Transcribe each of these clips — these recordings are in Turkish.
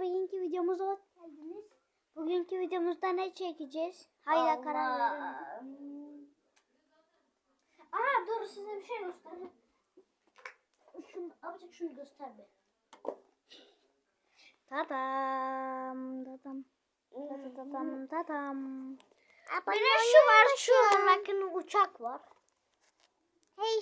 bugünkü videomuza hoş geldiniz. Bugünkü videomuzda ne çekeceğiz? Hayda karar verelim. Aa dur size bir şey göstereyim. Şunu, azıcık şunu göster be. Tadam, tadam, tadam, tadam, tadam. Bir de şu var, şu bakın uçak var. Hey,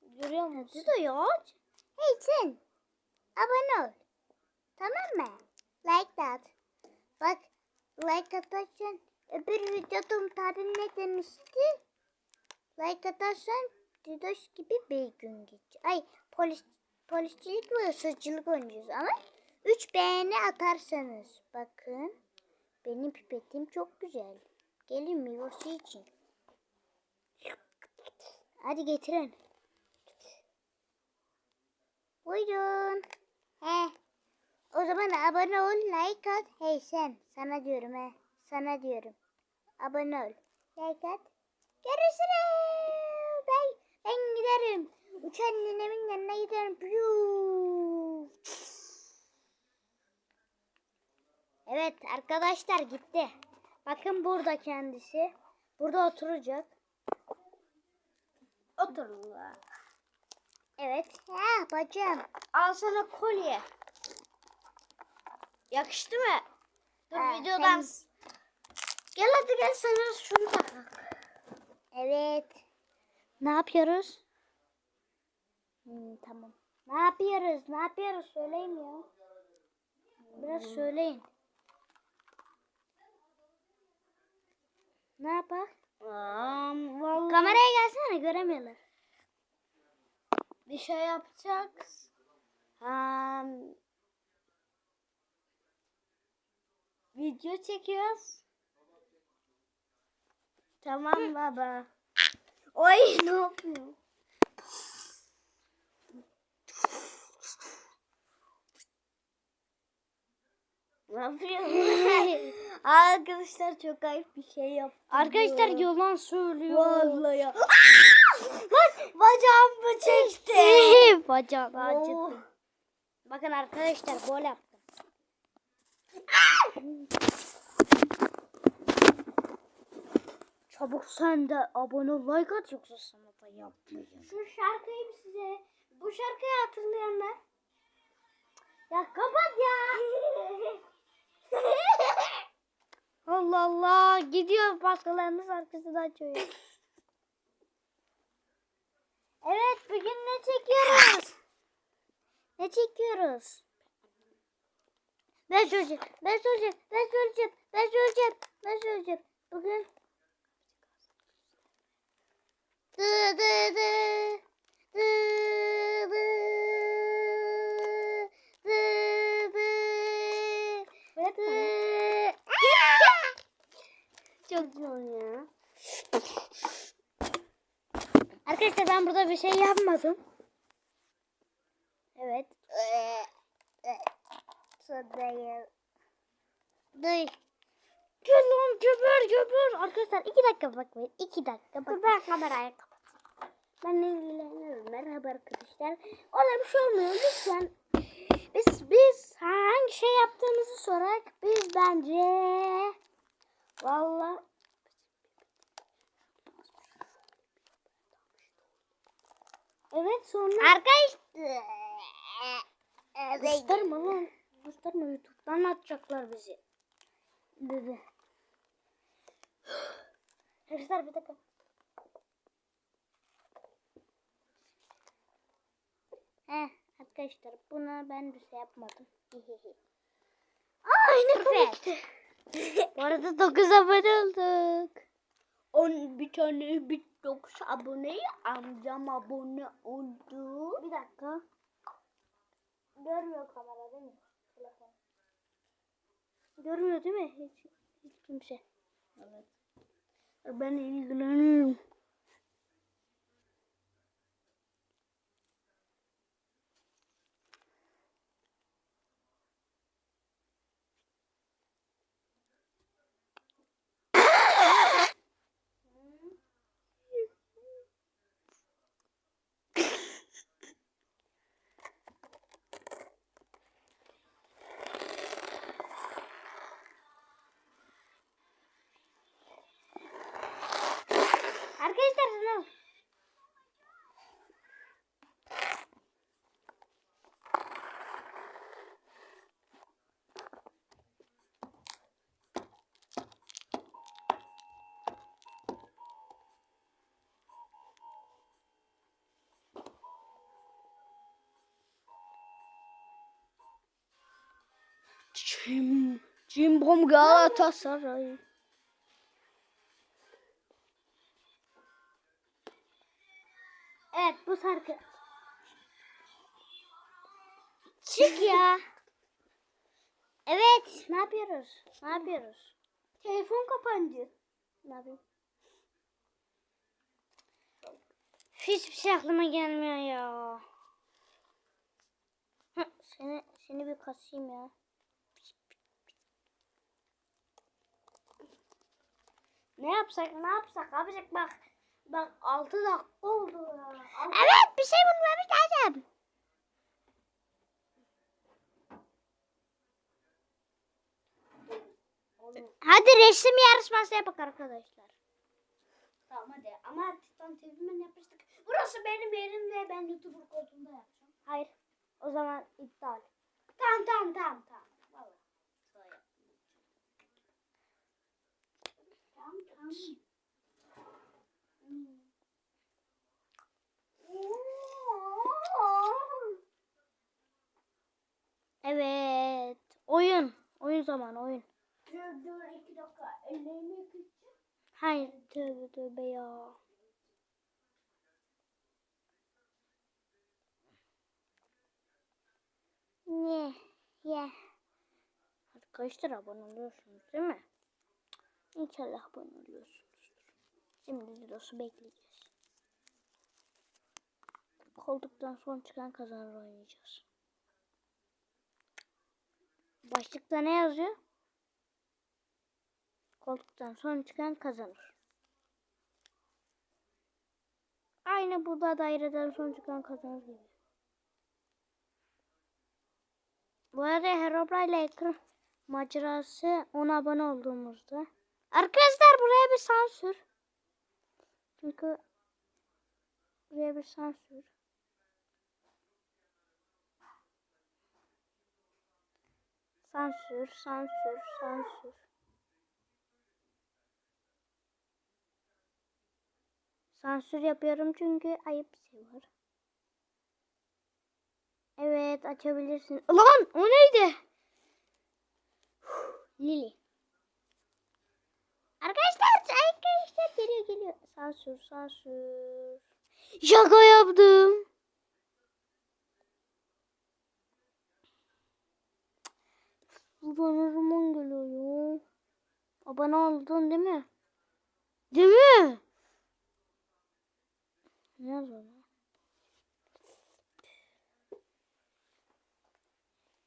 görüyor musun? Duyuyor. Hey sen, abone ol. Tamam mı? Like that. Bak, like atarsan öbür videoda tabi ne demişti? Like atarsan Didoş gibi bir gün geç. Ay polis polisçilik ve hırsızcılık oynayacağız ama 3 beğeni atarsanız bakın benim pipetim çok güzel. Gelin meyvesi için. Hadi getirin. Buyurun. He. O zaman abone ol, like at. Hey sen, sana diyorum he. Sana diyorum. Abone ol. Like at. Görüşürüz. Ben, ben giderim. Uçan ninemin yanına giderim. Evet arkadaşlar gitti. Bakın burada kendisi. Burada oturacak. Oturun. Evet. Ha bacım. Al sana kolye. Yakıştı mı? Dur Ha, videodan. sen- Gel hadi gel sana şunu takalım. Evet. Ne yapıyoruz? Hmm, tamam. Ne yapıyoruz? Ne yapıyoruz? Söyleyin ya. Biraz söyleyin. Ne yapar? Kameraya gelsene göremiyorlar. Bir şey yapacağız. Um, video çekiyoruz. Tamam baba. Oy ne yapıyor? Ne yapıyor? Arkadaşlar çok ayıp bir şey yaptı. Arkadaşlar yalan söylüyor. Vallahi. Lan bacağımı çekti. Bacağını acıttı. Bakın arkadaşlar gol yaptım. Çabuk sen de abone ol, like at yoksa sana da yapmayacağım. Şu şarkıyı bir size, bu şarkıyı hatırlayanlar. Ya kapat ya. Allah Allah gidiyor başkalarının şarkısını açıyor. evet bugün ne çekiyoruz? ne çekiyoruz? Ben söyleyeceğim, ben söyleyeceğim, ben söyleyeceğim, ben söyleyeceğim, ben söyleyeceğim. Bugün Dı dı dı. Dı dı. Dı dı. Dı. Çok güzel ya. Arkadaşlar ben burada bir şey yapmadım. Evet. Sodayım. Dur. Gel lan göber göber. Arkadaşlar iki dakika bakmayın. iki dakika bak. Ben kamerayı kapatayım. Ben ilgileniyorum. Merhaba arkadaşlar. Ona bir şey olmuyor. Lütfen. Biz biz hangi şey yaptığımızı sorak. Biz bence Valla Evet sonra Arkadaşlar Gösterme lan. Gösterme YouTube'dan atacaklar bizi. Dedi. Arkadaşlar bir dakika. Heh, arkadaşlar buna ben bir şey yapmadım. Aynı komikti. Bu arada 9 abone olduk. On bir tane bir dokuz abone amcam abone oldu. Bir dakika. Görmüyor kamera değil mi? Görmüyor değil mi? Hiç, hiç kimse. Evet. Ben ilgileniyorum. Ana. Cim, Cimbom Galatasaray. Evet bu şarkı. Çık ya. Evet ne yapıyoruz? Ne yapıyoruz? Telefon kapandı. Ne yapayım? Hiçbir şey aklıma gelmiyor ya. Hı, Seni, seni bir kasayım ya. Ne yapsak ne yapsak yapacak bak. Bak 6 dakika oldu ya. Altı- Evet bir şey bulmamız lazım. Olur. Hadi resim yarışması yapak arkadaşlar. Tamam hadi ama Titan TV'men yapmıştık. Burası benim yerim ve ben YouTuber koltuğunda yapacağım. Hayır. O zaman iptal. Tamam tamam tamam tamam. Vallahi. Tamam tamam. Hmm. Evet. Oyun. Oyun zamanı oyun. Dur dur iki dakika. Ellerimi yıkayacağım. Hayır tövbe tövbe ya. Ne? Ye. Arkadaşlar abone oluyorsunuz değil mi? İnşallah abone oluyorsunuzdur. Şimdi Didos'u bekleyeceğiz. Koltuktan son çıkan kazanır oynayacağız. Başlıkta ne yazıyor? Koltuktan son çıkan kazanır. Aynı burada daireden son çıkan kazanır gibi. Bu arada Herobrine ekran macerası 10 abone olduğumuzda. Arkadaşlar buraya bir sansür. Çünkü buraya bir sansür. Sansür, sansür, sansür. Sansür yapıyorum çünkü ayıp bir şey var. Evet açabilirsin. Lan o neydi? Lili. Arkadaşlar arkadaşlar geliyor geliyor. Sansür sansür. Şaka yaptım. Bana zaman geliyor. Abone oldun değil mi? Değil mi? Ne yazıyor?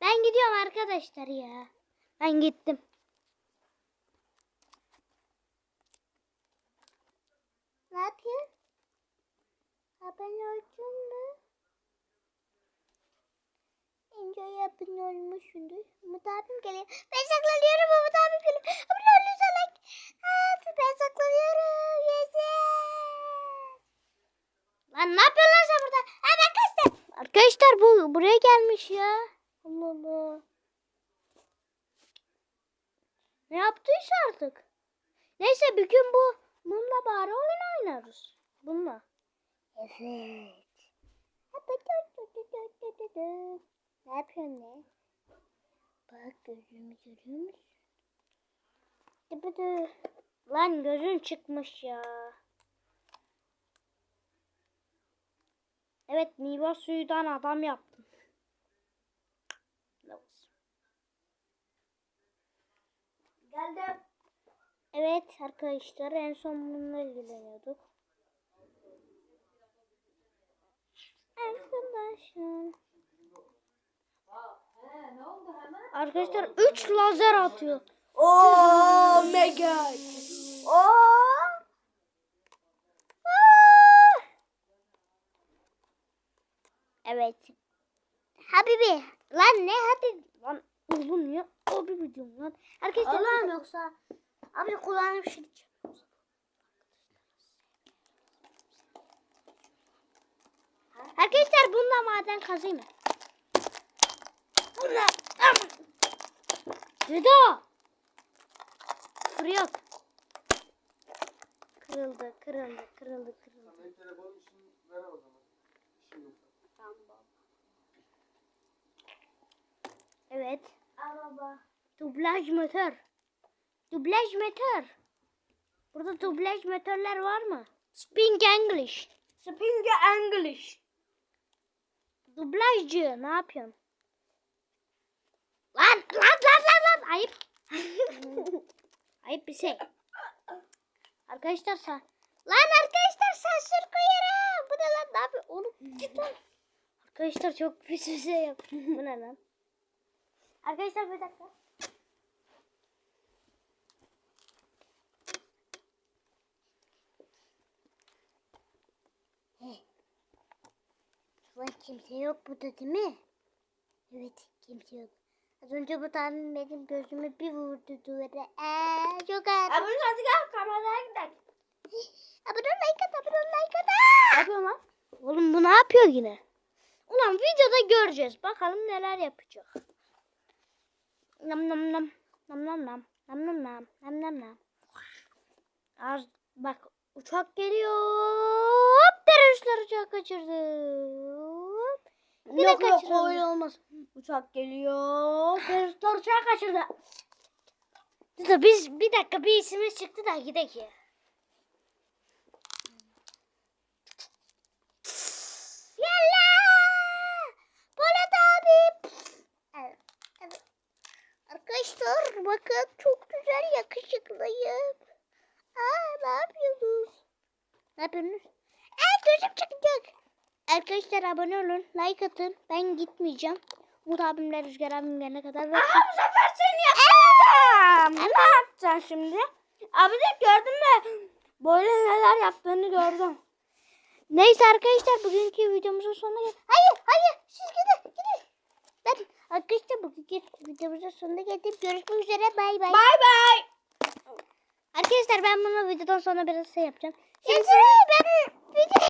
Ben gidiyorum arkadaşlar ya. Ben gittim. Ne yapıyorsun? Abone oldun mu? Enjoy abone olmuşsundur. Umut abim geliyor. Ben saklanıyorum Umut abim geliyor. Abone olursa like. Ben saklanıyorum. Yes. Lan ne yapıyorsun lan sen burada? Ha ben kaçtım. Arkadaşlar bu buraya gelmiş ya. Allah Allah. Ne yaptıysa artık. Neyse bir gün bu bununla bari oyun oynarız. Bununla. Evet. Ne yapıyorsun ne? Bak gözümü görüyor musun? Dıbıdı. Lan gözün çıkmış ya. Evet meyve suyundan adam yaptım. Geldim. Evet arkadaşlar en son bununla ilgileniyorduk. Arkadaşlar. Arkadaşlar 3 lazer atıyor. Oh mega. Oh. Aa! Evet. Habibi. Lan ne Habibi? Lan oğlum ya. Habibi diyorum lan. Arkadaşlar Allah'ım yoksa. Abi kulağım şirik. Arkadaşlar bununla maden kazayım mı? Bununla. Deda. Kırıyor. Kırıldı, kırıldı, kırıldı, kırıldı. Benim telefonum için ver o zaman. İşim yok. Tamam. Evet. Al baba. Dublaj motor. Dublaj motor. Burada dublaj motorlar var mı? Speak English. Speaking English. Dublajcı ne yapıyorsun? Lan lan lan lan lan ayıp. ayıp bir şey. Arkadaşlar sen. Lan arkadaşlar sansür koyarım. Bu ne lan ne yapıyor? Oğlum git lan. Arkadaşlar çok pis bir şey yap. Bu ne lan? Arkadaşlar bir dakika. Şu an kimse yok burada değil mi? Evet kimse yok. Az önce bu tane benim gözümü bir vurdu duvara. Eee çok ağır. Abone hadi gel kameraya gidelim. Abone ol like at abone ol like at. Ne yapıyor lan? Oğlum bu ne yapıyor yine? Ulan videoda göreceğiz. Bakalım neler yapacak. Nam nam nam. Nam nam nam. Nam nam nam. Nam nam nam. Az bak uçak geliyor. Hop teröristler uçağı kaçırdı. Hop. De Yok yok kaçıralım. öyle olmaz. Uçak geliyor. Teröristler uçağı kaçırdı. Dur biz bir dakika bir isimiz çıktı da gidelim. Arkadaşlar bakın çok güzel yakışıklıyım. Aa ne yapıyorsunuz? Ne yapıyorsunuz? Arkadaşlar abone olun, like atın. Ben gitmeyeceğim. Umut abimle Rüzgar abim gelene kadar. Aha bu sefer seni yakaladım. Ne yapacaksın şimdi? Abi de gördün mü? Böyle neler yaptığını gördüm. Neyse arkadaşlar bugünkü videomuzun sonuna gel. Hayır hayır siz gidin gidin. Ben arkadaşlar bugünkü videomuzun sonuna geldim. Görüşmek üzere bay bay. Bay bay. Arkadaşlar ben bunu videodan sonra biraz şey yapacağım. Şimdi ben video